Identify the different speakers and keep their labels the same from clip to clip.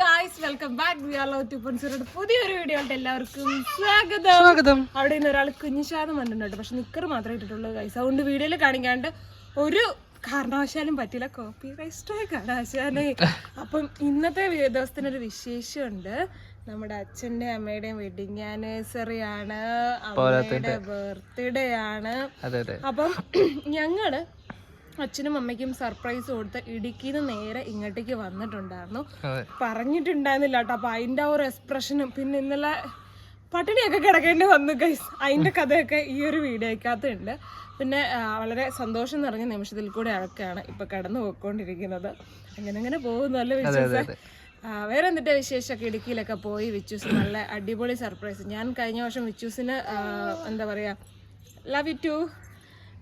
Speaker 1: Guys welcome back we are love to പൊൻസറുടെ പുതിയൊരു വീഡിയോയിട്ട് എല്ലാവർക്കും സ്വാഗതം.
Speaker 2: സ്വാഗതം.
Speaker 1: അവിടെ നിന്ന് ഒരാൾ കുഞ്ഞിശാദം വന്നിട്ടുണ്ട്. പക്ഷെ നിക്കർ മാത്രമേ ഇട്ടിട്ടുള്ളൂ ഗൈസ് അതുകൊണ്ട് വീഡിയോയിൽ കാണിക്കാണ്ട് ഒരു കാരണവശാലും പറ്റില്ല കോപ്പി റൈസ്റ്റായി കാരണവശാലേ അപ്പം ഇന്നത്തെ ദിവസത്തിനൊരു വിശേഷമുണ്ട്. നമ്മുടെ അച്ഛന്റെ അമ്മയുടെയും വെഡിങ് ആനിവേഴ്സറി ആണ്. അമ്മയുടെ ബർത്ത്ഡേ ആണ്. അപ്പം ഞങ്ങൾ അച്ഛനും അമ്മയ്ക്കും സർപ്രൈസ് കൊടുത്ത് ഇടുക്കിന്ന് നേരെ ഇങ്ങോട്ടേക്ക് വന്നിട്ടുണ്ടായിരുന്നു. പറഞ്ഞിട്ടുണ്ടായിരുന്നില്ല കേട്ടോ. അപ്പൊ അതിന്റെ ആ ഒരു എക്സ്പ്രഷനും പിന്നെ ഇന്നലെ പട്ടിണിയൊക്കെ കിടക്കേണ്ടി വന്നു ഗൈസ് അതിന്റെ കഥയൊക്കെ ഈ ഒരു വീഡിയോക്കകത്തുണ്ട് പിന്നെ വളരെ സന്തോഷം നിറഞ്ഞ നിമിഷത്തിൽ കൂടെ അതൊക്കെയാണ് ഇപ്പൊ കടന്നു പോയിക്കൊണ്ടിരിക്കുന്നത്. അങ്ങനെ അങ്ങനെ പോകുന്നല്ലോ വിശ്വാസം? വേറെ എന്തിട്ടാ വിശേഷമൊക്കെ ഇടുക്കിയിലൊക്കെ പോയി വിച്ചൂസ്? നല്ല അടിപൊളി സർപ്രൈസ് ഞാൻ കഴിഞ്ഞ വർഷം വിച്ചൂസിന് എന്താ പറയാ ലവ് യു ടു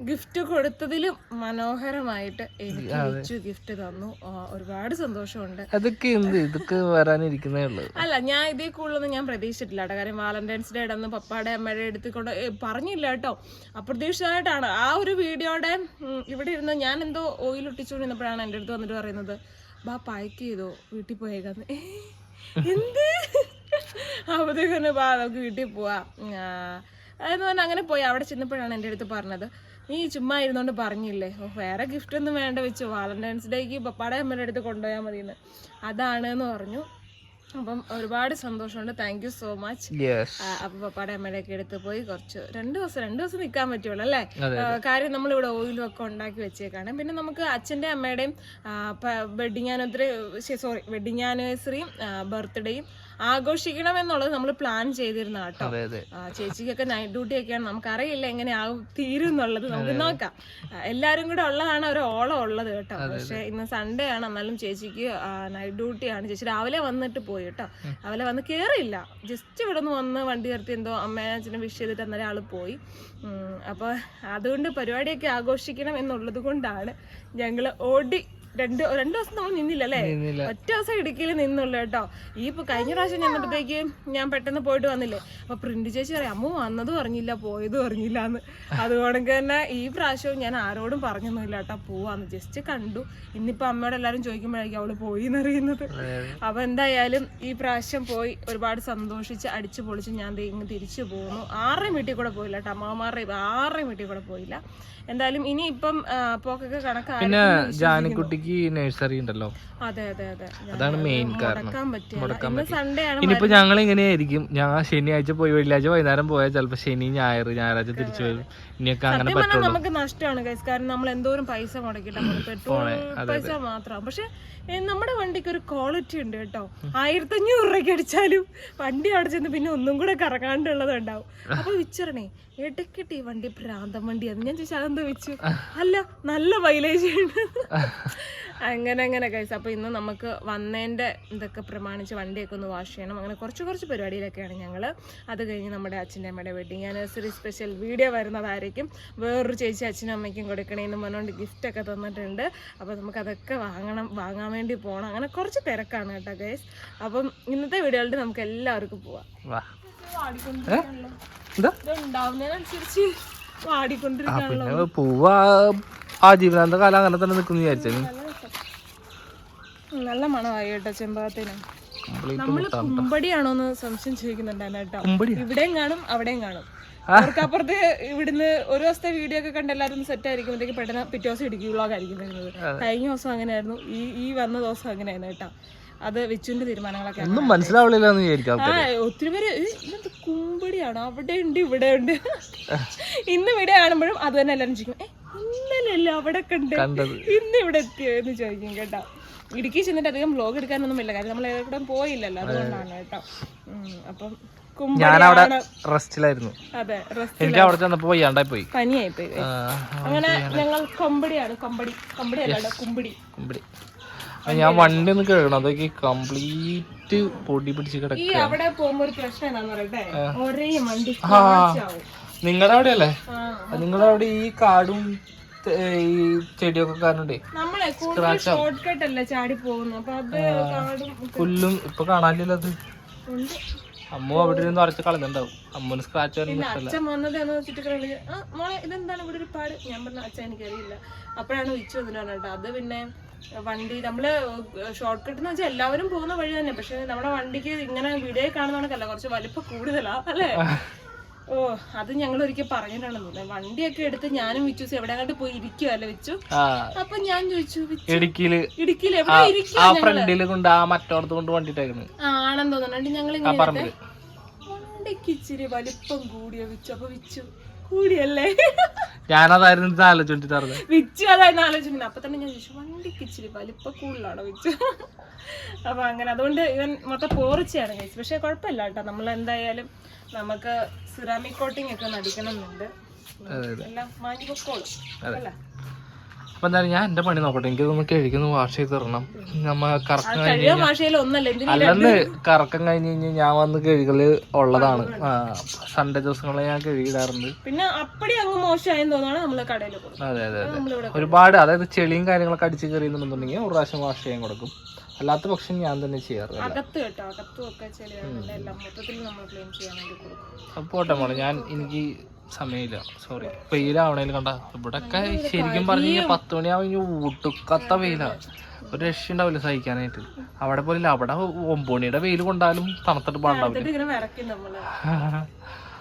Speaker 1: ഗിഫ്റ്റ് കൊടുത്തതിലും മനോഹരമായിട്ട് എനിക്ക് ഗിഫ്റ്റ് തന്നു. ഒരുപാട് സന്തോഷമുണ്ട്.
Speaker 2: അതൊക്കെ എന്ത്? ഇതൊക്കെ വരാനിരിക്കുന്നേ ഉള്ളൂ.
Speaker 1: അല്ല ഞാൻ ഇതേ കൂടുതലൊന്നും ഞാൻ പ്രതീക്ഷിച്ചിട്ടില്ല കേട്ടോ. കാര്യം വാലന്റൈൻസ് ഡേ അന്ന് പപ്പാടെ അമ്മയുടെ എടുത്തിക്കൊണ്ട് കൊണ്ട് പറഞ്ഞില്ല കേട്ടോ. അപ്രതീക്ഷിതമായിട്ടാണ്. ആ ഒരു വീഡിയോയുടെ ഇവിടെ ഇരുന്ന് ഞാൻ എന്തോ ഓയിൽ ഒട്ടിച്ചുകൊണ്ടിരുന്നപ്പോഴാണ് എന്റെ അടുത്ത് വന്നിട്ട് പറയുന്നത് ബാ പായ്ക്ക് ചെയ്തോ? വീട്ടിൽ പോയേക്കാന്ന്. എന്ത്? അപ്പോഴത്തേക്കന്നെ ബാ നമുക്ക് വീട്ടിൽ പോവാം. അതെന്ന് എന്ന് പറഞ്ഞാൽ അങ്ങനെ പോയി. അവിടെ ചെന്നപ്പോഴാണ് എന്റെ അടുത്ത് പറഞ്ഞത് നീ ചുമ്മാ ഇരുന്നോണ്ട് പറഞ്ഞില്ലേ? വേറെ ഗിഫ്റ്റ് ഒന്നും വേണ്ട വെച്ചു. വാലന്റൈൻസ് ഡേക്ക് പപ്പാടെ അമ്മയുടെ അടുത്ത് കൊണ്ടുപോയാൽ മതിയെന്ന് അതാണ് എന്ന് പറഞ്ഞു. അപ്പം ഒരുപാട് സന്തോഷമുണ്ട്. താങ്ക് യു സോ മച്ച് അപ്പൊ പപ്പാടെ അമ്മയുടെ ഒക്കെ എടുത്ത് പോയി കുറച്ച് രണ്ടു ദിവസം രണ്ടു ദിവസം നിൽക്കാൻ പറ്റുള്ളൂ അല്ലേ? കാര്യം നമ്മൾ ഇവിടെ ഓയിലും ഒക്കെ ഉണ്ടാക്കി വെച്ചേക്കാണ്. പിന്നെ നമുക്ക് അച്ഛന്റെ അമ്മയുടെയും വെഡിങ് ആനിവേഴ്സറി സോറി വെഡിങ് ആനിവേഴ്സറിയും ബർത്ത്ഡേയും ആഘോഷിക്കണം എന്നുള്ളത് നമ്മൾ പ്ലാൻ ചെയ്തിരുന്ന കേട്ടോ. ചേച്ചിക്കൊക്കെ നൈറ്റ് ഡ്യൂട്ടി ഒക്കെയാണ്. നമുക്ക് നമുക്കറിയില്ല എങ്ങനെയാവും തീരും എന്നുള്ളത് നമുക്ക് നോക്കാം. എല്ലാരും കൂടെ ഉള്ളതാണ് ഒരു ഓളം ഉള്ളത് കേട്ടോ. പക്ഷെ ഇന്ന് സൺഡേ ആണ്. എന്നാലും ചേച്ചിക്ക് നൈറ്റ് ഡ്യൂട്ടിയാണ് ചേച്ചി രാവിലെ വന്നിട്ട് പോയി. കേട്ടോ അവലെ വന്ന് കയറിയില്ല ജസ്റ്റ് ഇവിടെ നിന്ന് വന്ന് വണ്ടി നിർത്തി എന്തോ അമ്മേനെ അച്ഛനെ വിഷ് ചെയ്തിട്ട് അന്നേരം ആൾ പോയി. അപ്പോൾ അപ്പൊ അതുകൊണ്ട് പരിപാടിയൊക്കെ ആഘോഷിക്കണം എന്നുള്ളത് കൊണ്ടാണ് ഞങ്ങൾ ഓടി രണ്ട് രണ്ടു ദിവസം നമ്മൾ നിന്നില്ല. അല്ലേ ഒറ്റ ദിവസം ഇടുക്കിയിൽ നിന്നുള്ളൂ കേട്ടോ. ഈ ഇപ്പൊ കഴിഞ്ഞ പ്രാവശ്യം ചെന്നപ്പോഴത്തേക്ക് ഞാൻ പെട്ടെന്ന് പോയിട്ട് വന്നില്ലേ? അപ്പൊ പ്രിന്റ് ചേച്ചി പറയാം അമ്മ വന്നതും അറിഞ്ഞില്ല പോയതും അറിഞ്ഞില്ല എന്ന്. അതുകൊണ്ട് തന്നെ ഈ പ്രാവശ്യവും ഞാൻ ആരോടും പറഞ്ഞൊന്നുമില്ല കേട്ടോ. പോവാന്ന്. ജസ്റ്റ് കണ്ടു. ഇന്നിപ്പോ അമ്മയോട് എല്ലാരും ചോദിക്കുമ്പോഴായിരിക്കും അവൾ പോയി എന്നറിയുന്നത് അപ്പൊ എന്തായാലും ഈ പ്രാവശ്യം പോയി ഒരുപാട് സന്തോഷിച്ച് അടിച്ചു പൊളിച്ച് ഞാൻ ഇങ്ങ് തിരിച്ചു പോകുന്നു ആരുടെയും വീട്ടിൽ കൂടെ പോയില്ല കേട്ടോ. അമ്മമാരുടെ ആരുടെയും വീട്ടിൽ കൂടെ പോയില്ല. എന്തായാലും ഇനി ഇപ്പം പോക്കൊക്കെ കണക്കാണ്
Speaker 2: പിന്നെ ജാനിക്കുട്ടിക്ക് നഴ്സറി ഉണ്ടല്ലോ.
Speaker 1: അതെ അതെ അതെ.
Speaker 2: അതാണ് മെയിൻ കാരണം.
Speaker 1: മുടക്കാൻ
Speaker 2: ഇനിയിപ്പോ ഞങ്ങൾ ഇങ്ങനെയായിരിക്കും. ഞാൻ ശനിയാഴ്ച പോയി വെള്ളിയാഴ്ച വൈകുന്നേരം പോയാൽ ചിലപ്പോ ശനി ഞായർ ഞായറാഴ്ച തിരിച്ചു വരും. ഇനിയൊക്കെ അങ്ങനെ പറ്റുള്ളൂ.
Speaker 1: നമുക്ക് നഷ്ടമാണ് ഗൈസ് കാരണം നമ്മൾ എന്തോരം പൈസ മുടക്കിട്ട് പെട്രോൾ പൈസ മാത്രം. പക്ഷെ നമ്മുടെ വണ്ടിക്ക് ഒരു ക്വാളിറ്റി ഉണ്ട് കേട്ടോ. ആയിരത്തി അഞ്ഞൂറ് രൂപയ്ക്ക് അടിച്ചാലും വണ്ടി അവിടെ ചെന്ന് പിന്നെ ഒന്നും കൂടെ കറങ്ങാണ്ടുള്ളത് ഉണ്ടാവും അപ്പൊ വിച്ചറണേ ഇടയ്ക്കിട്ട് ഈ വണ്ടി ഭ്രാന്തം വണ്ടിയാണ് ഞാൻ ചോദിച്ചാൽ അതെന്താ വെച്ചു അല്ല നല്ല മൈലേജ് ഉണ്ട് അങ്ങനെ അങ്ങനെ കൈസ് അപ്പോൾ ഇന്ന് നമുക്ക് വന്നേന്റെ ഇതൊക്കെ പ്രമാണിച്ച് വണ്ടിയൊക്കെ ഒന്ന് വാഷ് ചെയ്യണം. അങ്ങനെ കുറച്ച് കുറച്ച് പരിപാടിയിലൊക്കെയാണ് ഞങ്ങൾ അത് കഴിഞ്ഞ് നമ്മുടെ അച്ഛന്റെ അമ്മയുടെ വെഡിങ് ആനിവേഴ്സറി സ്പെഷ്യൽ വീഡിയോ വരുന്നതായിരിക്കും. വേറൊരു ചേച്ചി അച്ഛനും അമ്മയ്ക്കും കൊടുക്കണേന്ന് പറഞ്ഞുകൊണ്ട് ഗിഫ്റ്റ് ഒക്കെ തന്നിട്ടുണ്ട്. അപ്പോൾ നമുക്കതൊക്കെ വാങ്ങണം വാങ്ങാൻ വേണ്ടി പോകണം അങ്ങനെ കുറച്ച് തിരക്കാണ് കേട്ടോ ഗൈസ് അപ്പം ഇന്നത്തെ വീഡിയോയിലോട്ട് നമുക്ക് എല്ലാവർക്കും പോവാം. ഉണ്ടാവുന്നതിനനുസരിച്ച്
Speaker 2: ആ
Speaker 1: വാടിക്കൊണ്ടിരിക്കാണല്ലോ.
Speaker 2: പിന്നെ പൂവാ. ആ ജീവിതാന്ത കാലം അങ്ങനെ തന്നെ നിൽക്കുന്നു വിചാരിച്ചു.
Speaker 1: നല്ല മണമായി കേട്ടോ ചെമ്പകത്തിന്. നമ്മൾ കുമ്പടിയാണോ എന്ന് സംശയം ചോദിക്കുന്നുണ്ടായിരുന്നു കേട്ടോ. ഇവിടെയും കാണും അവിടെയും കാണും. അവർക്കപ്പുറത്ത് ഇവിടുന്ന് ഒരു ദിവസത്തെ വീഡിയോ ഒക്കെ കണ്ട് എല്ലാവരും സെറ്റ് ആയിരിക്കും. പെട്ടെന്ന് പിറ്റേ ദിവസം ഇടുക്കി വ്ളോഗായിരിക്കും വരുന്നത്. കഴിഞ്ഞ ദിവസം അങ്ങനെയായിരുന്നു. ഈ ഈ വന്ന ദിവസം അങ്ങനെയായിരുന്നു കേട്ടോ. അത് വിച്ചുവിന്റെ തീരുമാനങ്ങളൊക്കെ.
Speaker 2: ഒന്നും മനസ്സിലാവില്ല
Speaker 1: ഒത്തിരി പേര് കുമ്പടിയാണ്? അവിടെ ഉണ്ട് ഇവിടെ ഉണ്ട്. ഇന്ന് ഇവിടെ കാണുമ്പോഴും അത് തന്നെ എല്ലാവരും ചോദിക്കും ഇന്നലെയല്ലേ അവിടെ കണ്ട് ഇന്ന് ഇവിടെ എത്തിയോ? എന്ന് ചോദിക്കും കേട്ടോ. ഇടുക്കി ചെന്നിട്ട് അധികം വ്ലോഗ് എടുക്കാനൊന്നും ഇല്ല. കാര്യം നമ്മൾ എവിടെ പോയില്ലല്ലോ. അതുകൊണ്ടാണ് കേട്ടോ. അപ്പം
Speaker 2: ഞാനവിടെ റെസ്റ്റിലായിരുന്നു.
Speaker 1: അതെ
Speaker 2: എനിക്ക് അവിടെ ചെന്നപ്പോ വയ്യാണ്ടായി പോയി
Speaker 1: പനിയായി പോയി അങ്ങനെ ഞങ്ങൾ കൊമ്പടിയാണ്. കൊമ്പടി. കൊമ്പടി അല്ല കുമ്പടി.
Speaker 2: കുമ്പിടി. ഞാൻ വണ്ടി ഒന്ന് കഴുകണം അതൊക്കെ കംപ്ലീറ്റ് പൊടി പിടിച്ച് കിടക്കും
Speaker 1: അവിടെ പോകുമ്പോ ഒരു പ്രശ്നം എന്താന്ന് പറയട്ടെ? ഒരേ വണ്ടി.
Speaker 2: നിങ്ങളുടെ അവിടെ അല്ലേ?
Speaker 1: ആ.
Speaker 2: നിങ്ങളുടെ അവിടെ ഈ കാടും ഈ ചെടിയൊക്കെ കാരണണ്ടേ
Speaker 1: നമ്മളെ കൂടുതൽ ഷോർട്ട് കട്ട് അല്ലേ ചാടി പോകുന്നു അപ്പൊ അത് കാടും
Speaker 2: പുല്ലും ഇപ്പൊ കാണാനില്ല അത്.
Speaker 1: ഉണ്ട്.
Speaker 2: അമ്മ അവിടെ ഇരുന്ന് അരച്ച് കളഞ്ഞിണ്ടാവും അമ്മന് സ്ക്രാച്ച്
Speaker 1: അച്ഛൻ വന്നത് എന്ന് വെച്ചിട്ട് കളി ആ മോളെ ഇതെന്താണ് ഇവിടെ ഒരു പാട്? ഞാൻ പറഞ്ഞ അച്ഛൻ എനിക്കറിയില്ല. അപ്പോഴാണ് വിച്ചു വന്നിട്ട് പറഞ്ഞത് അത് പിന്നെ വണ്ടി നമ്മൾ ഷോർട്ട് കട്ട് എന്ന് വെച്ചാൽ എല്ലാവരും പോകുന്ന വഴി തന്നെ. പക്ഷെ നമ്മുടെ വണ്ടിക്ക് ഇങ്ങനെ വീഡിയോ കാണുന്നവണക്കല്ല കുറച്ച് വലിപ്പം കൂടുതലാ അല്ലേ? ഓ അത് ഞങ്ങൾ ഒരിക്കൽ പറഞ്ഞിട്ടാണെന്ന് തോന്നുന്നത് വണ്ടിയൊക്കെ എടുത്ത് ഞാനും വിച്ചു എവിടെ കണ്ട് പോയി ഇരിക്കുവല്ലേ വെച്ചു? അപ്പൊ ഞാൻ ചോദിച്ചു
Speaker 2: ഇടുക്കിയിൽ
Speaker 1: ഇടുക്കിയിൽ എവിടെ
Speaker 2: ആ ഫ്രണ്ടിൽ കൊണ്ട് ആ മറ്റോടത്ത് കൊണ്ട് വണ്ടിട്ടേക്കണ്
Speaker 1: ആണെന്ന് തോന്നുന്നുണ്ട് ഞങ്ങൾ ഇങ്ങനെ വണ്ടിക്ക് ഇച്ചിരി വലിപ്പം കൂടിയോ വിച്ചു. അപ്പൊ വിച്ചു കൂടിയല്ലേ?
Speaker 2: ഞാനതായിരുന്നു ആലോചിച്ചിട്ടായിരുന്നു ആലോചിച്ചിട്ട്
Speaker 1: വിച്ചു അതായിരുന്നു ആലോചിക്കുന്നത് അപ്പൊ തന്നെ ഞാൻ ചോദിച്ചു വണ്ടിക്ക് ഇച്ചിരി വലിപ്പം കൂടുതലാണോ വിച്ചു? അപ്പൊ അങ്ങനെ അതുകൊണ്ട് ഇവൻ മൊത്തം പോറിച്ചയാണ് കഴിച്ചു പക്ഷെ കുഴപ്പമില്ല കേട്ടോ. നമ്മൾ എന്തായാലും നമുക്ക് സിറാമിക് കോട്ടിംഗ് ഒക്കെ നടിക്കണമെന്നുണ്ട്.
Speaker 2: അപ്പൊ എന്തായാലും ഞാൻ എന്റെ പണി നോക്കട്ടെ. എനിക്ക് ഇതൊന്ന് കഴുകിന്ന് വാഷ് ചെയ്ത് തരണം. നമ്മ കറക്കം അല്ലെന്ന് കറക്കം കഴിഞ്ഞ് കഴിഞ്ഞ് ഞാൻ വന്ന് കഴുകൽ ഉള്ളതാണ്. സൺഡേ ദിവസങ്ങളിൽ ഞാൻ കഴുകിടാറുണ്ട്
Speaker 1: പിന്നെ അപ്പടി അങ്ങ് മോശമായെന്ന് തോന്നാണ് നമ്മൾ കടയിൽ
Speaker 2: അതെ അതെ അതെ. ഒരുപാട് അതായത് ചെളിയും കാര്യങ്ങളൊക്കെ അടിച്ചു കയറിയെന്നുണ്ടെന്നുണ്ടെങ്കിൽ ഒരു പ്രാവശ്യം വാഷ് ചെയ്യാൻ കൊടുക്കും. അല്ലാത്ത പക്ഷം ഞാൻ തന്നെ ചെയ്യാറ്.
Speaker 1: അകത്ത് കേട്ടോ അകത്തും ഒക്കെ മൊത്തത്തിൽ നമ്മൾ ക്ലീൻ ചെയ്യാൻ വേണ്ടി കൊടുക്കും.
Speaker 2: പോട്ടെ മോളെ ഞാൻ എനിക്ക് സമയമില്ല. സോറി വെയിലാവണേൽ കണ്ട ഇവിടൊക്കെ ശരിക്കും പറഞ്ഞു കഴിഞ്ഞാൽ പത്ത് മണിയാവും ഊട്ടുക്കത്ത വെയിലാണ് ഒരു രക്ഷ ഉണ്ടാവില്ല സഹിക്കാനായിട്ട്. അവിടെ പോലില്ല അവിടെ ഒമ്പണിയുടെ വെയിൽ കൊണ്ടാലും തണുത്തിട്ട് പാടാവില്ല.
Speaker 1: എന്നിട്ട് ഇങ്ങനെ വിറക്കും നമ്മൾ.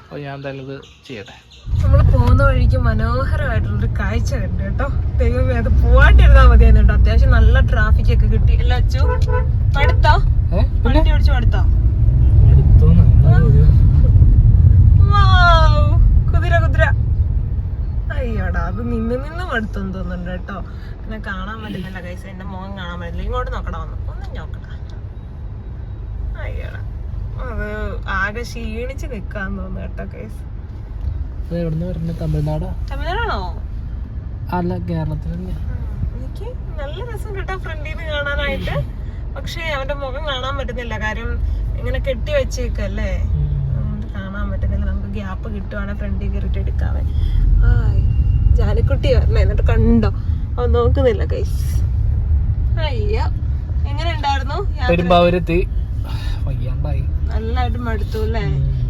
Speaker 2: അപ്പൊ ഞാൻ എന്തായാലും ഇത് ചെയ്യട്ടെ.
Speaker 1: നമ്മൾ പോകുന്ന വഴിക്ക് മനോഹരമായിട്ടുള്ളൊരു കാഴ്ച കണ്ടു കേട്ടോ. ദൈവമേ അത് പോവാണ്ടിരുന്നാ മതിയായിരുന്നു കേട്ടോ. അത്യാവശ്യം നല്ല ട്രാഫിക് ഒക്കെ കിട്ടി. അച്ചു അടുത്തോ
Speaker 2: ഏഹ്
Speaker 1: വണ്ടി ഓടിച്ചു അടുത്തോ കുതിര? കുതിര അയ്യോടാ അത് നിന്ന് നിന്ന് മടുത്തെന്ന് തോന്നുന്നുണ്ട് കേട്ടോ. പിന്നെ കാണാൻ പറ്റുന്നില്ല കൈസ് എന്റെ മുഖം കാണാൻ പറ്റില്ല. ഇങ്ങോട്ട് നോക്കടാ വന്നു ഒന്നും നോക്കടാ. അയ്യോടാ. അത് ആകെ ക്ഷീണിച്ച് നിക്കാന്ന് തോന്നുന്നു കേട്ടോ കൈസ് തമിഴ്നാടാണോ?
Speaker 2: അല്ല കേരളത്തിൽ
Speaker 1: എനിക്ക് നല്ല രസം കേട്ടോ ഫ്രണ്ടിൽ നിന്ന് കാണാനായിട്ട്. പക്ഷേ അവന്റെ മുഖം കാണാൻ പറ്റുന്നില്ല. കാര്യം ഇങ്ങനെ കെട്ടി വെച്ചേക്കല്ലേ. അതുകൊണ്ട് കാണാൻ പറ്റുന്നില്ല. നമുക്ക് ഗ്യാപ്പ് കിട്ടുവാണെങ്കിൽ ഫ്രണ്ടിൽ കയറിയിട്ട് എടുക്കാവേ. ഹായ്. ജാലിക്കുട്ടി വരണേ. എന്നിട്ട് കണ്ടോ? അവൻ നോക്കുന്നില്ല കൈസ് അയ്യോ. എങ്ങനെ ഉണ്ടായിരുന്നു
Speaker 2: പെരുമ്പാവൂരെത്തി.
Speaker 1: നല്ലതായിട്ട് മടുത്തു അല്ലേ?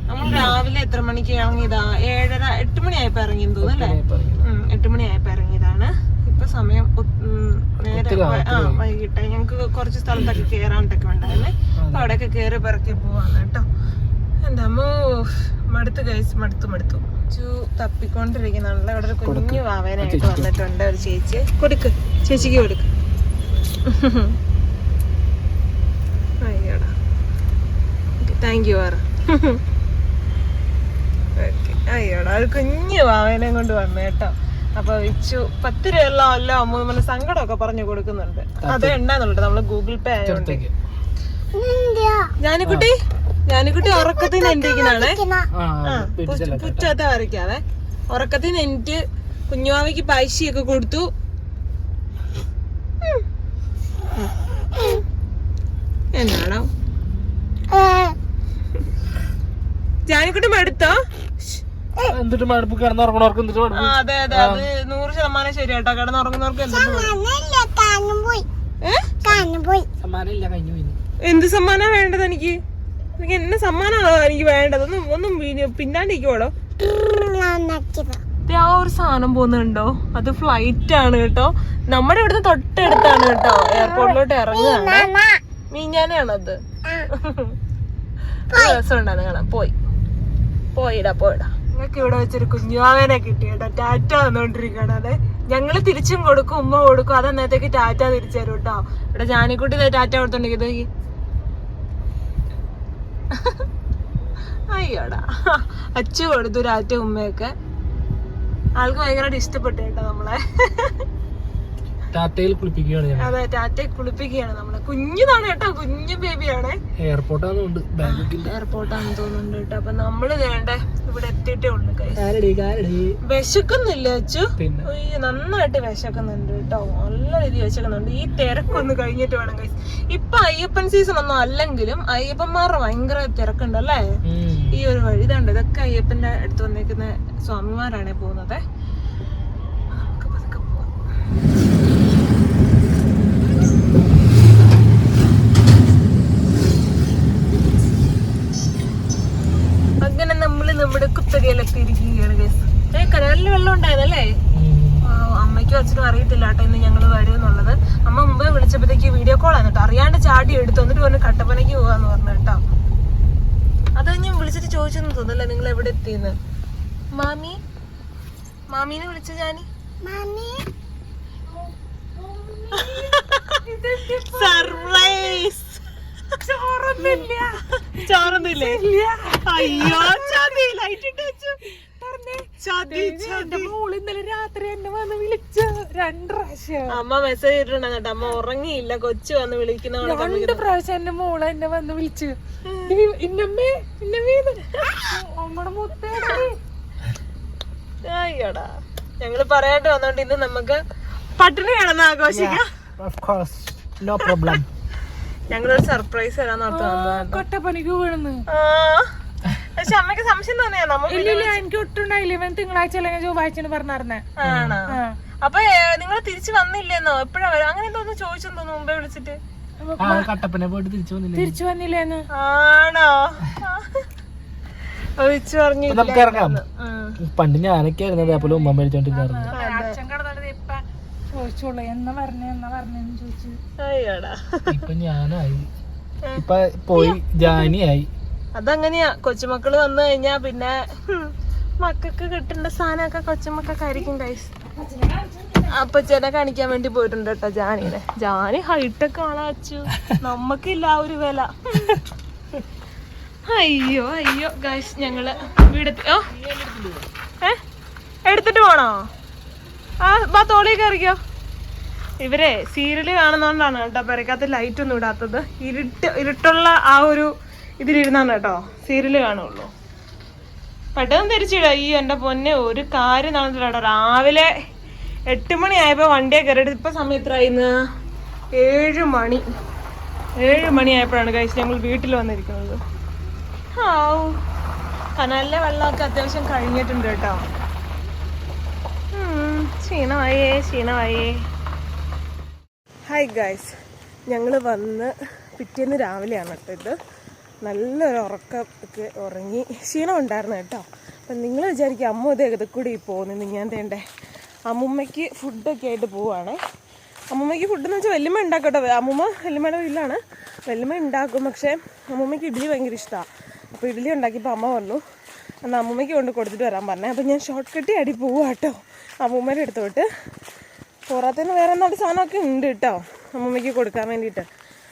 Speaker 1: നമ്മൾ രാവിലെ എത്ര മണിക്ക് ഇറങ്ങിയതാ? ഏഴര എട്ട് മണിയായപ്പോ ഇറങ്ങിയെന്ന് തോന്നുന്നു അല്ലേ? എട്ട് മണിയായപ്പോ ഇപ്പൊ സമയം നേരെ ആ വൈകിട്ട്. ഞങ്ങക്ക് കുറച്ച് സ്ഥലത്തൊക്കെ കേറാണ്ടൊക്കെ ഉണ്ടായിരുന്നേ. അപ്പൊ അവിടെയൊക്കെ കേറി പിറക്കി പോവാണ് കേട്ടോ. എന്താമോ മടുത്ത് മടുത്തു കഴിച്ച് മടുത്തു മടുത്തു. ചു തപ്പിക്കൊണ്ടിരിക്കുന്നുണ്ട്. അവിടെ ഒരു കുഞ്ഞു വാവേനായിട്ട് വന്നിട്ടുണ്ട് ഒരു ചേച്ചി കൊടുക്ക്. ചേച്ചിക്ക് കൊടുക്ക്. അയ്യോടാ. താങ്ക് യു ആർ അയ്യോടാ ഒരു കുഞ്ഞു വാവേനെ കൊണ്ട് വന്നു കേട്ടോ. അപ്പൊ വിച്ചു പത്ത് രൂപയെല്ലാം എല്ലാം അമ്മ നമ്മൾ സങ്കടമൊക്കെ പറഞ്ഞു കൊടുക്കുന്നുണ്ട്. അത്. ഉണ്ടാന്നുണ്ട് നമ്മൾ ഗൂഗിൾ പേ ആയതുകൊണ്ട് ഞാനിക്കുട്ടി ഞാനിക്കുട്ടി ഉറക്കത്തിന് ആ പുറ്റത്ത വരയ്ക്കാവേ ഉറക്കത്തിന് എനിക്ക് കുഞ്ഞുമാവയ്ക്ക് പൈസയൊക്കെ കൊടുത്തു. എന്നാണോ? ജാനിക്കുട്ടി മടുത്തോ?
Speaker 2: എന്തിട്ട് മടുപ്പ് കിടന്നുറങ്ങണവർക്ക് എന്തിട്ട്
Speaker 1: ആ,
Speaker 2: മടുപ്പ്?
Speaker 1: അതെ അതെ. അത് നൂറ് ശതമാനം ശരിയാട്ടോ. കിടന്നുറങ്ങുന്നവർക്ക് എന്ത് സമ്മാനാ വേണ്ടത് എനിക്ക്? എനിക്ക് എന്നെ സമ്മാനാണോ എനിക്ക് വേണ്ടത്? ഒന്നും ഒന്നും പിന്നാണ്ടിരിക്കുവാടോ? ആ ഒരു സാധനം പോകുന്നുണ്ടോ അത് ഫ്ലൈറ്റ് ആണ് കേട്ടോ. നമ്മുടെ ഇവിടുന്ന് തൊട്ടടുത്താണ് കേട്ടോ. എയർപോർട്ടിലോട്ട് ഇറങ്ങുകയാണ്. മീഞ്ഞാനാണ് അത് രസമുണ്ടായിരുന്നു കാണാൻ പോയി. പോയിടാ പോയിടാ. നിങ്ങൾക്ക് ഇവിടെ വെച്ചൊരു കുഞ്ഞുവാവനെ കിട്ടി കേട്ടോ ടാറ്റ അതെ ഞങ്ങൾ തിരിച്ചും കൊടുക്കും ഉമ്മ കൊടുക്കും. അത് അന്നേരത്തേക്ക് ടാറ്റ തിരിച്ചു തരും കേട്ടോ ഇവിടെ ജാനിക്കുട്ടി ടാറ്റ കൊടുത്തോണ്ടിരിക്കുന്നത് അയ്യോടാ. അച്ചു കൊടുത്തു ടാറ്റ ഉമ്മയൊക്കെ. ആൾക്ക് ഭയങ്കരമായിട്ട് ഇഷ്ടപ്പെട്ടു കേട്ടോ നമ്മളെ.
Speaker 2: ടാറ്റയിൽ കുളിപ്പിക്കുകയാണ് ഞാൻ
Speaker 1: അതെ ടാറ്റയിൽ കുളിപ്പിക്കുകയാണ് നമ്മളെ. കുഞ്ഞുതാണ് കേട്ടോ കുഞ്ഞു ബേബിയാണ്.
Speaker 2: എയർപോർട്ടാണ് ബാങ്കോക്കിന്റെ
Speaker 1: എയർപോർട്ടാന്ന് തോന്നുന്നുണ്ട് കേട്ടോ. അപ്പൊ നമ്മൾ വേണ്ടേ ഇവിടെ എത്തിയിട്ടേ ഉള്ളു കൈ.
Speaker 2: കാരടി കാരടി
Speaker 1: വിശക്കുന്നില്ല അച്ചു?
Speaker 2: പിന്നെ.
Speaker 1: നന്നായിട്ട് വിശക്കുന്നുണ്ട് കേട്ടോ. നല്ല രീതിയിൽ വിശക്കുന്നുണ്ട്. ഈ തിരക്കൊന്ന് കഴിഞ്ഞിട്ട് വേണം കൈ. ഇപ്പൊ അയ്യപ്പൻ സീസൺ ഒന്നും അല്ലെങ്കിലും അയ്യപ്പന്മാരുടെ ഭയങ്കര തിരക്കുണ്ട് അല്ലേ? ഈ ഒരു വഴി ഇതുണ്ട് ഇതൊക്കെ അയ്യപ്പന്റെ അടുത്ത് വന്നേക്കുന്ന സ്വാമിമാരാണ് പോകുന്നത്. Thank പതുക്കെ കുത്തകയിലൊക്കെ ഇരിക്കുകയാണ്. ഏ കനാലിൽ വെള്ളം ഉണ്ടായതല്ലേ? അമ്മയ്ക്കും അച്ഛനും അറിയത്തില്ല കേട്ടോ ഇന്ന് ഞങ്ങൾ വരും എന്നുള്ളത് അമ്മ മുമ്പേ വിളിച്ചപ്പോഴത്തേക്ക് വീഡിയോ കോൾ ആണ് അറിയാണ്ട് ചാടി എടുത്തു. എന്നിട്ട് പറഞ്ഞു കട്ടപ്പനയ്ക്ക് പോകാന്ന് പറഞ്ഞു കേട്ടോ. അത് ഞാൻ വിളിച്ചിട്ട് ചോദിച്ചെന്ന് തോന്നല്ലേ നിങ്ങൾ എവിടെ എത്തിയെന്ന്. മാമി? മാമീനെ വിളിച്ച ജാനി? സർപ്രൈസ് ചോറൊന്നുമില്ല. ചോറൊന്നുമില്ലേ? അയ്യോ ചതി. ലൈറ്റ് ഇട്ട് വെച്ചു. ചതി ചതി.
Speaker 3: മോൾ ഇന്നലെ രാത്രി എന്നെ വന്ന് വിളിച്ചു. രണ്ട് പ്രാവശ്യം.
Speaker 1: അമ്മ മെസ്സേജ് ഇട്ടിട്ടുണ്ടാ കേട്ടോ അമ്മ ഉറങ്ങിയില്ല. കൊച്ചു വന്ന് വിളിക്കുന്ന
Speaker 3: രണ്ട് പ്രാവശ്യം എന്റെ മോൾ എന്നെ വന്ന് വിളിച്ചു. ഇന്നമ്മേ
Speaker 1: അയ്യോടാ. ഞങ്ങൾ പറയാട്ട് വന്നോണ്ട് ഇന്ന് നമുക്ക് പട്ടിണി കിടന്ന് ആഘോഷിക്കാം.
Speaker 2: നോ പ്രോബ്ലം
Speaker 1: ഞങ്ങളൊരു സർപ്രൈസ് തരാൻ കൊട്ടപ്പണിക്ക്
Speaker 3: കൊട്ടപ്പനിക്ക് വീണെന്ന്.
Speaker 1: ആ. പക്ഷെ അമ്മയ്ക്ക് സംശയം തോന്നിയാ? നമ്മ
Speaker 3: ഇല്ല ഇല്ല എനിക്ക് ഒട്ടുണ്ടായില്ല ഇവൻ തിങ്കളാഴ്ച അല്ലെങ്കിൽ ചൊവ്വാഴ്ച പറഞ്ഞായിരുന്നേ.
Speaker 1: ആണോ? അപ്പൊ നിങ്ങൾ തിരിച്ചു വന്നില്ലേന്നോ? എപ്പോഴാ വരും? അങ്ങനെ എന്തോന്ന് ചോദിച്ചെന്ന് തോന്നുന്നു മുമ്പേ വിളിച്ചിട്ട്.
Speaker 2: കട്ടപ്പനെ പോയിട്ട് തിരിച്ചു വന്നില്ല?
Speaker 3: തിരിച്ചു വന്നില്ലേന്ന്.
Speaker 1: ആണോ? ഒഴിച്ചു പറഞ്ഞു
Speaker 2: നമുക്ക് ഇറങ്ങാം. പണ്ട് ഞാനൊക്കെ ആയിരുന്നു അതേപോലെ ഉമ്മ
Speaker 3: മേടിച്ചോണ്ടിരുന്നു ചോദിച്ചോളൂ. എന്നാ പറഞ്ഞു എന്നാ പറഞ്ഞു ചോദിച്ചു.
Speaker 1: അയ്യോടാ.
Speaker 2: ഇപ്പൊ ഞാനായി. ഇപ്പൊ പോയി ജാനിയായി.
Speaker 1: അതങ്ങനെയാ. കൊച്ചുമക്കൾ വന്നു കഴിഞ്ഞാ പിന്നെ മക്കൾക്ക് കിട്ടേണ്ട സാധനമൊക്കെ കൊച്ചുമക്കൾക്കായിരിക്കും കൈസ് അപ്പച്ചനെ കാണിക്കാൻ വേണ്ടി പോയിട്ടുണ്ട് കേട്ടോ ജാനിനെ. ജാനി ഹൈടെക് ആണോ അച്ചു. നമ്മക്കില്ല ആ ഒരു വില. അയ്യോ അയ്യോ ഗൈസ് ഞങ്ങൾ വീടെത്തി ഓ. ഏ? എടുത്തിട്ട് പോണോ? ആ ബാ തോളി കയറിക്കോ. ഇവരെ സീരിയൽ കാണുന്നോണ്ടാണ് കേട്ടോ പെരക്കകത്ത് ലൈറ്റ് ഒന്നും ഇടാത്തത്. ഇരുട്ട് ഇരുട്ടുള്ള ആ ഒരു ഇതിലിരുന്നാണ് കേട്ടോ സീരിയൽ കാണുള്ളൂ. പെട്ടെന്ന് തിരിച്ചിട ഈ എന്റെ പൊന്നെ ഒരു കാര്യം നടന്നിട്ടില്ല രാവിലെ എട്ട് മണിയായപ്പോൾ വണ്ടിയെ കയറിയിട്ട് ഇപ്പം സമയം എത്രയായിന്ന് ഏഴ് മണി. ഏഴ് മണിയായപ്പോഴാണ് കഴിച്ച് ഞങ്ങൾ വീട്ടിൽ വന്നിരിക്കുന്നത്. ആ കനാലിലെ വെള്ളമൊക്കെ അത്യാവശ്യം കഴിഞ്ഞിട്ടുണ്ട് കേട്ടോ. ക്ഷീണമായേ ക്ഷീണമായേ. ഹായ് ഗായ്സ് ഞങ്ങൾ വന്ന് പിറ്റേന്ന് രാവിലെയാണ് കേട്ടോ ഇത്. നല്ലൊരു ഉറക്കം ഒക്കെ ഉറങ്ങി ക്ഷീണം ഉണ്ടായിരുന്നു കേട്ടോ. അപ്പം നിങ്ങൾ വിചാരിക്കും അമ്മ ഇതേകത്ത് കൂടി പോകുന്നു ഞാൻ തേണ്ടേ അമ്മുമ്മയ്ക്ക് ഫുഡൊക്കെ ആയിട്ട് പോവുകയാണേ അമ്മുമ്മയ്ക്ക് ഫുഡെന്ന് വെച്ചാൽ വല്യമ്മ ഉണ്ടാക്കട്ടോ. അമ്മുമ്മ വല്യമ്മയുടെ വീട്ടിലാണ്. വല്യമ്മ ഉണ്ടാക്കും. പക്ഷേ അമ്മുമ്മയ്ക്ക് ഇഡ്ഡലി ഭയങ്കര ഇഷ്ടമാണ് അപ്പോൾ ഇഡ്ഡലി ഉണ്ടാക്കിയപ്പോൾ അമ്മ വന്നു. എന്നാൽ അമ്മുമ്മയ്ക്ക് കൊണ്ട് കൊടുത്തിട്ട് വരാൻ പറഞ്ഞേ. അപ്പോൾ ഞാൻ ഷോർട്ട് കട്ടി അടി പോവാട്ടോ കേട്ടോ അമ്മൂമ്മേന്റെ അടുത്തോട്ട്. പോരാത്തതിന് വേറെ നല്ല സാധനമൊക്കെ ഉണ്ട് കേട്ടോ അമ്മമ്മയ്ക്ക് കൊടുക്കാൻ വേണ്ടിയിട്ട്.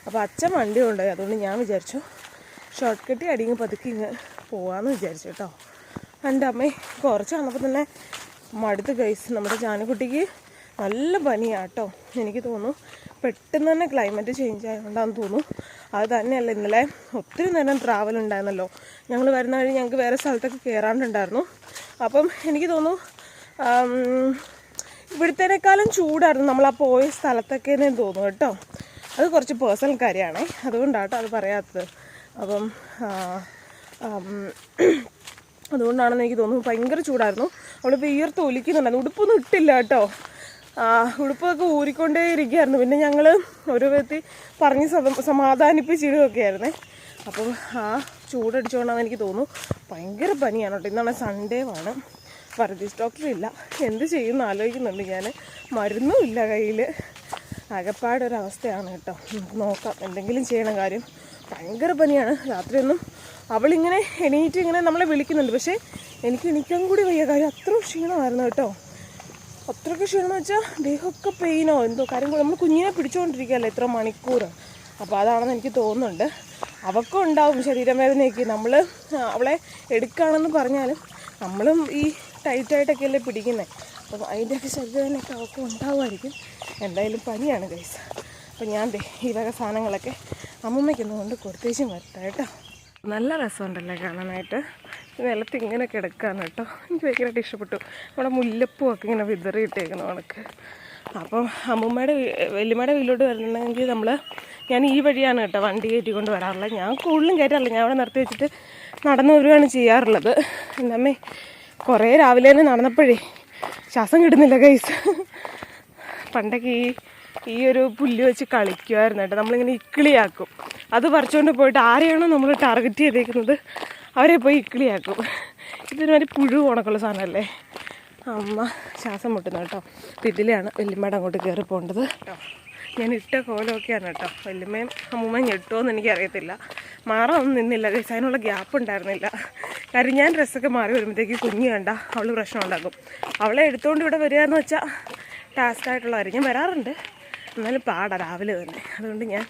Speaker 1: അപ്പോൾ അച്ഛൻ വണ്ടി കൊണ്ടുപോയി. അതുകൊണ്ട് ഞാൻ വിചാരിച്ചു ഷോർട്ട് കട്ടി അടിങ്ങ് പതുക്കി ഇങ്ങ് പോവാന്ന് വിചാരിച്ചു കേട്ടോ. എന്റെ അമ്മ കുറച്ച് വന്നപ്പോൾ തന്നെ മടുത്ത് ഗൈസ് നമ്മുടെ ജാനക്കുട്ടിക്ക് നല്ല പനിയാണ് കേട്ടോ. എനിക്ക് തോന്നുന്നു പെട്ടെന്ന് തന്നെ ക്ലൈമറ്റ് ചേഞ്ച് ആയതുകൊണ്ടാണെന്ന് തോന്നുന്നു. അത് തന്നെയല്ല ഇന്നലെ ഒത്തിരി നേരം ട്രാവൽ ഉണ്ടായിരുന്നല്ലോ. ഞങ്ങൾ വരുന്ന വഴി ഞങ്ങൾക്ക് വേറെ സ്ഥലത്തൊക്കെ കയറാണ്ടുണ്ടായിരുന്നു അപ്പം എനിക്ക് തോന്നുന്നു ആം, ഇവിടുത്തേനേക്കാളും ചൂടായിരുന്നു. നമ്മൾ ആ പോയ സ്ഥലത്തൊക്കെ എന്ന് തോന്നുന്നു കേട്ടോ. അത് കുറച്ച് പേഴ്സണൽ കാര്യമാണേ. അതുകൊണ്ടാട്ടോ അത് പറയാത്തത്. അപ്പം അതുകൊണ്ടാണെന്ന് എനിക്ക് തോന്നുന്നു ഭയങ്കര ചൂടായിരുന്നു. അവൾ വിയർത്ത് ഒലിക്കുന്നുണ്ടായിരുന്നു. ഉടുപ്പൊന്നും ഇട്ടില്ല കേട്ടോ. ഉടുപ്പൊക്കെ ഊരിക്കൊണ്ടേ ഇരിക്കുകയായിരുന്നു. പിന്നെ ഞങ്ങൾ ഒരു വ്യക്തി പറഞ്ഞ് സമാധാനിപ്പിച്ചിടുകയൊക്കെ ആയിരുന്നേ അപ്പം ആ ചൂടടിച്ചുകൊണ്ടാണെന്ന് എനിക്ക് തോന്നുന്നു. ഭയങ്കര പനിയാണ് കേട്ടോ. ഇന്നാണ് സൺഡേ ആണ് പരദീസ് ഡോക്ടറില്ല. എന്ത് ചെയ്യുമെന്ന് ആലോചിക്കുന്നുണ്ട് ഞാൻ മരുന്നും ഇല്ല കയ്യിൽ അകപ്പാടൊരവസ്ഥയാണ് കേട്ടോ. നമുക്ക് നോക്കാം എന്തെങ്കിലും ചെയ്യണം കാര്യം. ഭയങ്കര പനിയാണ്. രാത്രിയൊന്നും അവളിങ്ങനെ എണീറ്റ് ഇങ്ങനെ നമ്മളെ വിളിക്കുന്നുണ്ട്. പക്ഷേ എനിക്ക് എണീക്കാൻ കൂടി വയ്യ. കാര്യം അത്ര ക്ഷീണമായിരുന്നു കേട്ടോ. അത്രയ്ക്ക് ക്ഷീണമെന്ന് വെച്ചാൽ ദേഹമൊക്കെ പെയിനോ എന്തോ കാര്യം നമ്മൾ കുഞ്ഞിനെ പിടിച്ചുകൊണ്ടിരിക്കുകയല്ലേ ഇത്ര മണിക്കൂർ അപ്പോൾ അതാണെന്ന് എനിക്ക് തോന്നുന്നുണ്ട്. അവൾക്കും ഉണ്ടാവും ശരീരവേദനയൊക്കെ. നമ്മൾ അവളെ എടുക്കുകയാണെന്ന് പറഞ്ഞാലും നമ്മളും ഈ ടൈറ്റായിട്ടൊക്കെ അല്ലേ പിടിക്കുന്നത് അപ്പം അതിന്റെയൊക്കെ ശരീരത്തിനൊക്കെ അവർക്ക് ഉണ്ടാവുമായിരിക്കും. എന്തായാലും പനിയാണ് ഗൈസ്. അപ്പം ഞാൻ ഈ വക സാധനങ്ങളൊക്കെ അമ്മമ്മയ്ക്കൊന്നും കൊണ്ട് കൊടുത്തേച്ചും വരട്ടെ കേട്ടോ. നല്ല രസമുണ്ടല്ലേ കാണാനായിട്ട്. നിലത്ത് ഇങ്ങനെ കിടക്കാൻ കേട്ടോ. എനിക്ക് ഭയങ്കരമായിട്ട് ഇഷ്ടപ്പെട്ടു. നമ്മുടെ മുല്ലപ്പൂവൊക്കെ ഇങ്ങനെ വിതറിയിട്ടേക്കണം കണക്ക്. അപ്പം അമ്മൂമ്മയുടെ വലിയമ്മയുടെ വീട്ടിലോട്ട് വരണമെങ്കിൽ നമ്മൾ ഞാൻ ഈ വഴിയാണ് കേട്ടോ വണ്ടി കയറ്റി കൊണ്ട് വരാറുള്ളത്. ഞാൻ കൂടുതലും കയറ്റാറില്ല. ഞാൻ അവിടെ നിർത്തി വെച്ചിട്ട് നടന്നു വരികയാണ് ചെയ്യാറുള്ളത്. എന്നമ്മേ കുറേ രാവിലെ തന്നെ നടന്നപ്പോഴേ ശ്വാസം കിട്ടുന്നില്ല കൈസ് പണ്ടൊക്കെ ഈ ഈ ഒരു പുല്ല് വെച്ച് കളിക്കുമായിരുന്നു കേട്ടോ. നമ്മളിങ്ങനെ ഇക്കിളിയാക്കും. അത് പറിച്ചുകൊണ്ട് പോയിട്ട് ആരെയാണോ നമ്മൾ ടാർഗറ്റ് ചെയ്തേക്കുന്നത് അവരെ പോയി ഇക്കിളിയാക്കും. ഇതൊരുമാതിരി പുഴു ഉണക്കുള്ള സാധനമല്ലേ? അമ്മ ശ്വാസം മുട്ടുന്നു കേട്ടോ. അപ്പം ഇതിലെയാണ് വല്യമ്മയുടെ അങ്ങോട്ട് കയറി പോകേണ്ടത് കേട്ടോ ഞാൻ ഇട്ട കോലമൊക്കെയാണ് കേട്ടോ. വല്യമ്മയും അമ്മൂമ്മയും ഞെട്ടുമോയെന്ന് എനിക്കറിയത്തില്ല. മാറാനൊന്നും നിന്നില്ല. ഗൈസ് അതിനുള്ള ഗ്യാപ്പ് ഉണ്ടായിരുന്നില്ല. കാര്യം ഞാൻ ഡ്രസ്സൊക്കെ മാറി വരുമ്പോഴത്തേക്ക് കുഞ്ഞ് കണ്ട അവൾ പ്രശ്നം ഉണ്ടാക്കും. അവളെ എടുത്തുകൊണ്ട് ഇവിടെ വരിക എന്ന് വെച്ചാൽ ടാസ്ക് ആയിട്ടുള്ള കാര്യം ഞാൻ വരാറുണ്ട്. എന്നാലും പാടാ രാവിലെ തന്നെ. അതുകൊണ്ട് ഞാൻ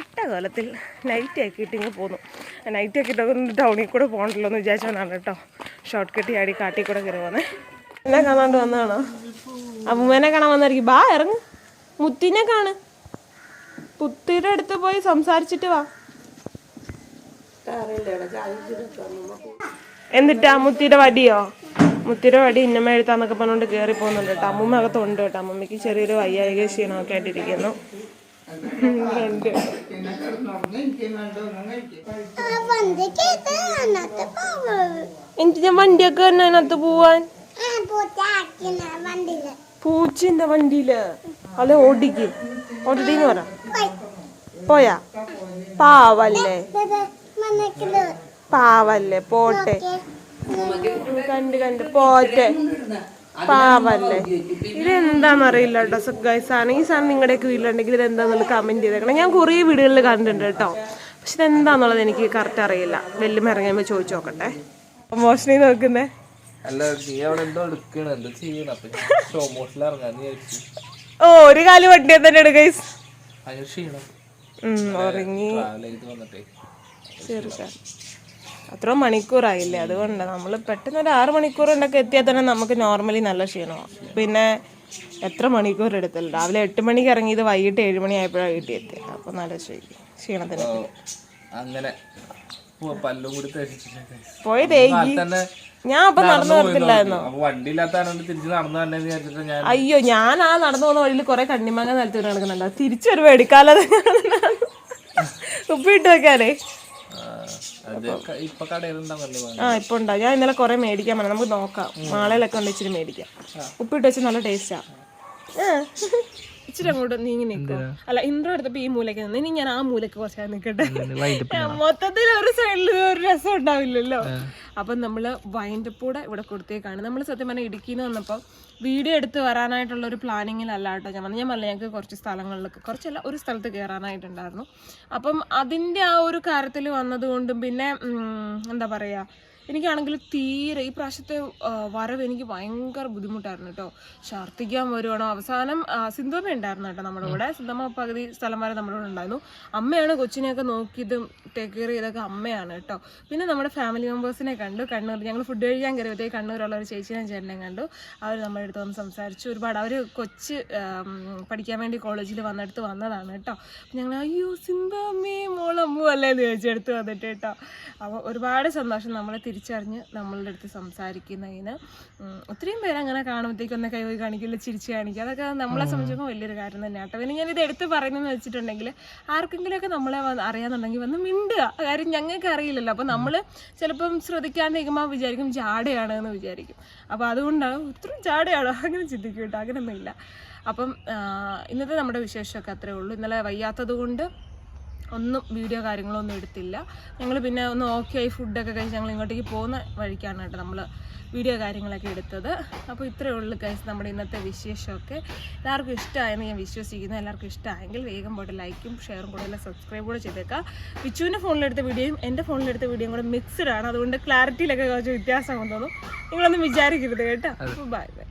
Speaker 1: ഇട്ട കാലത്തിൽ നൈറ്റ് ആക്കിയിട്ട് ഇങ്ങ് പോന്നു. നൈറ്റ് ആക്കിയിട്ട് ടൗണിൽ കൂടെ പോകണ്ടല്ലോ എന്ന് വിചാരിച്ചവനാണ് കേട്ടോ. ഷോർട്ട് കട്ട് ചാടി കാട്ടിൽ കൂടെ കയറി പോന്നെ. എന്നെ കാണാണ്ട് വന്നതാണോ? അമ്മൂമ്മേനെ കാണാൻ വന്നായിരിക്കും ബാ ഇറങ്ങ്. മുത്തിനെ കാണ്. പുത്തിയുടെ അടുത്ത് പോയി സംസാരിച്ചിട്ട് വാ. എന്നിട്ടാ മുത്തിയുടെ വടിയോ? മുത്തിയുടെ വടി ഇന്നമ്മ എഴുത്താന്നൊക്കെ പറഞ്ഞുകൊണ്ട് കേറി പോകുന്നുണ്ട് കേട്ടോ. അമ്മൂമ്മ അകത്തുണ്ട് കേട്ടോ. അമ്മമ്മയ്ക്ക് ചെറിയൊരു വയ്യായിക ക്ഷീണമൊക്കെ ആയിട്ടിരിക്കുന്നു. ഉണ്ട്. എനിക്ക് ഞാൻ വണ്ടിയൊക്കെ അതിനകത്ത് പോവാൻ? പൂച്ചിന്റെ വണ്ടിയിൽ അല്ലെ ഓടിക്ക്. ഓടിന്ന് പറ. പോയാ? പാവല്ലേ? പാവല്ലേ? പോട്ടെ. കണ്ട് കണ്ട് പോട്ടെ. പാവല്ലേ? ഇതെന്താണെന്നറിയില്ല കേട്ടോ ഗൈസ് ആണ്. ഈ സാധനം നിങ്ങളുടെയൊക്കെ വീട്ടിലുണ്ടെങ്കിൽ ഇത് എന്താണെന്നുള്ളത് കമന്റ് ചെയ്തേക്കണം. ഞാൻ കുറേ വീടുകളിൽ കണ്ടിട്ടുണ്ട് കേട്ടോ. പക്ഷെ ഇതെന്താന്നുള്ളത് എനിക്ക് കറക്റ്റ് അറിയില്ല. വെല്ലുമ ഇറങ്ങിയപ്പോൾ ചോദിച്ചു നോക്കട്ടെ. മോഷണി നോക്കുന്നേ?
Speaker 2: അല്ല നീ അവിടെ എന്തോ എടുക്കണ. എന്തോ ചെയ്യണം. അപ്പൊ ഷോ മോഷനിൽ ഇറങ്ങാന്ന് വിചാരിച്ചു.
Speaker 1: ഓ ഒരു കാൽ വണ്ടിയെ തന്നെ എടു ഗൈസ്
Speaker 2: ഭയങ്കര ക്ഷീണം.
Speaker 1: ഉറങ്ങി.
Speaker 2: ട്രാവൽ ചെയ്ത് വന്നിട്ടേ.
Speaker 1: ചെറുക്കാൻ അത്ര മണിക്കൂറായില്ലേ? അതുകൊണ്ട് നമ്മൾ പെട്ടെന്ന് ഒരു ആറ് മണിക്കൂർ കൊണ്ടൊക്കെ എത്തിയാൽ തന്നെ നമുക്ക് നോർമലി നല്ല ക്ഷീണമാണ് പിന്നെ എത്ര മണിക്കൂർ എടുത്തല്ലോ രാവിലെ എട്ട് മണിക്ക് ഇറങ്ങിയത് വൈകിട്ട് ഏഴ് മണി ആയപ്പോഴാണ് വീട്ടിൽ എത്തിയത്. അപ്പോൾ നല്ല ക്ഷീണം ക്ഷീണത്തിന്
Speaker 2: അങ്ങനെ. പല്ലും കൂടി
Speaker 1: പോയി
Speaker 2: തന്നെ
Speaker 1: ഞാൻ അപ്പൊ നടന്നു വരത്തില്ലായിരുന്നു?
Speaker 2: അപ്പൊ വണ്ടി തിരിച്ച് നടന്നു തന്നെ വിചാരിച്ചിട്ട് ഞാൻ
Speaker 1: അയ്യോ ഞാൻ ആ നടന്നു പോകുന്ന വഴിയിൽ കുറെ കണ്ണിമാങ്ങ നിലത്ത് നടക്കുന്നുണ്ട് തിരിച്ചു വരുമ്പോ എടുക്കാതെ ഉപ്പിട്ട് വെക്കാനേ.
Speaker 2: ആ, ഇപ്പൊ
Speaker 1: ഉണ്ടാവും ഞാൻ ഇന്നലെ കുറെ മേടിക്കാൻ പറഞ്ഞു. നമുക്ക് നോക്കാം. മാളയിലൊക്കെ ഉണ്ട് ഇച്ചിരി മേടിക്കാം. ഉപ്പിട്ട് വെച്ച് നല്ല ടേസ്റ്റാ ഇച്ചിരി അങ്ങോട്ട് നീങ്ങി നിൽക്കും അല്ല ഇൻട്രോ എടുത്തപ്പോ ഈ മൂലക്ക് നിന്ന്. ഇനി ഞാൻ ആ മൂലക്ക് കുറച്ച് നിൽക്കട്ടെ മൊത്തത്തിൽ ഒരു സൈഡിൽ ഒരു രസം ഉണ്ടാവില്ലല്ലോ. അപ്പൊ നമ്മൾ വൈൻഡപ്പൂടെ ഇവിടെ കൊടുത്തേക്കാണ്. നമ്മൾ സത്യം പറഞ്ഞാൽ ഇടുക്കിന്ന് വന്നപ്പോൾ വീഡിയോ എടുത്ത് വരാനായിട്ടുള്ള ഒരു പ്ലാനിങ്ങിലല്ല കേട്ടോ ഞാൻ പറഞ്ഞ ഞാൻ പറഞ്ഞ ഞങ്ങൾക്ക് കുറച്ച് സ്ഥലങ്ങളിലൊക്കെ കുറച്ചല്ല ഒരു സ്ഥലത്ത് കയറാനായിട്ടുണ്ടായിരുന്നു അപ്പം അതിന്റെ ആ ഒരു കാര്യത്തിൽ വന്നതുകൊണ്ടും പിന്നെ എന്താ പറയുക എനിക്കാണെങ്കിൽ തീരെ ഈ പ്രാവശ്യത്തെ വരവ് എനിക്ക് ഭയങ്കര ബുദ്ധിമുട്ടായിരുന്നു കേട്ടോ. ഛർദ്ദിക്കാൻ വരുവാണോ. അവസാനം സിന്ധുമ്മ ഉണ്ടായിരുന്നു കേട്ടോ നമ്മുടെ കൂടെ. സിന്ധമ്മ പകുതി സ്ഥലം വരെ നമ്മുടെ കൂടെ ഉണ്ടായിരുന്നു. അമ്മയാണ് കൊച്ചിനെയൊക്കെ നോക്കിയതും ടേക്ക് കെയർ ചെയ്തൊക്കെ അമ്മയാണ് കേട്ടോ. പിന്നെ നമ്മുടെ ഫാമിലി മെമ്പേഴ്സിനെ കണ്ടു. കണ്ണൂർ ഞങ്ങൾ ഫുഡ് കഴിക്കാൻ കയറിയപ്പോഴത്തേക്ക് കണ്ണൂരുള്ള ഒരു ചേച്ചിനെ ചേട്ടനെ കണ്ടു. അവർ നമ്മുടെ അടുത്ത് വന്ന് സംസാരിച്ചു. ഒരുപാട് അവർ കൊച്ച് പഠിക്കാൻ വേണ്ടി കോളേജിൽ വന്നെടുത്ത് വന്നതാണ് കേട്ടോ. ഞങ്ങൾ അയ്യോ സിന്ധമ്മേ മോളമ്മു അല്ലേ? എന്ന് ചോദിച്ചെടുത്ത് വന്നിട്ട് കേട്ടോ. അപ്പോൾ ഒരുപാട് സന്തോഷം നമ്മളെ തിരിച്ചറിഞ്ഞ് നമ്മളുടെ അടുത്ത് സംസാരിക്കുന്നതിന് ഒത്തിരിയും പേര് അങ്ങനെ കാണുമ്പോഴത്തേക്കും ഒന്ന് കൈ കാണിക്കില്ല ചിരിച്ച് കാണിക്കുക അതൊക്കെ നമ്മളെ സംബന്ധിച്ചപ്പോൾ വലിയൊരു കാര്യം തന്നെയാണ് കേട്ടോ. പിന്നെ ഞാനിത് എടുത്ത് പറയുന്നതെന്ന് വെച്ചിട്ടുണ്ടെങ്കിൽ ആർക്കെങ്കിലുമൊക്കെ നമ്മളെ അറിയാന്നുണ്ടെങ്കിൽ വന്ന് മിണ്ടുക. കാര്യം ഞങ്ങൾക്ക് അറിയില്ലല്ലോ. അപ്പോൾ നമ്മൾ ചിലപ്പം ശ്രദ്ധിക്കാണ്ടിരിക്കുമ്പോൾ വിചാരിക്കും ജാടയാണ് എന്ന് വിചാരിക്കും. അപ്പോൾ അതുകൊണ്ടാണ് ഒത്തിരി ജാടയാണോ? അങ്ങനെ ചിന്തിക്കും കേട്ടോ. അങ്ങനെയൊന്നുമില്ല അപ്പം ഇന്നത്തെ നമ്മുടെ വിശേഷമൊക്കെ അത്രേ ഉള്ളൂ. ഇന്നലെ വയ്യാത്തത് കൊണ്ട് ഒന്നും വീഡിയോ കാര്യങ്ങളൊന്നും എടുത്തില്ല. ഞങ്ങൾ പിന്നെ ഒന്ന് ഓക്കെ ആയി ഫുഡൊക്കെ കഴിച്ച് ഞങ്ങൾ ഇങ്ങോട്ടേക്ക് പോകുന്ന വഴിക്കാണ് കേട്ടോ നമ്മൾ വീഡിയോ കാര്യങ്ങളൊക്കെ എടുത്തത്. അപ്പോൾ ഇത്രയേ ഉള്ളൂ കഴിച്ച് നമ്മുടെ ഇന്നത്തെ വിശേഷമൊക്കെ. എല്ലാവർക്കും ഇഷ്ടമായെന്ന് ഞാൻ വിശ്വസിക്കുന്നു. എല്ലാവർക്കും ഇഷ്ടമായെങ്കിൽ വേഗം പോയിട്ട് ലൈക്കും ഷെയറും കൂടെ എല്ലാം സബ്സ്ക്രൈബ് കൂടെ ചെയ്തേക്കാം. വിച്ചുവിന്റെ ഫോണിലെടുത്ത വീഡിയോയും എന്റെ ഫോണിലെടുത്ത വീഡിയോയും കൂടെ മിക്സ്ഡ് ആണ്. അതുകൊണ്ട് ക്ലാരിറ്റിയിലൊക്കെ കുറച്ച് വ്യത്യാസം തോന്നും നിങ്ങളൊന്നും വിചാരിക്കരുത് കേട്ടോ. Bye bye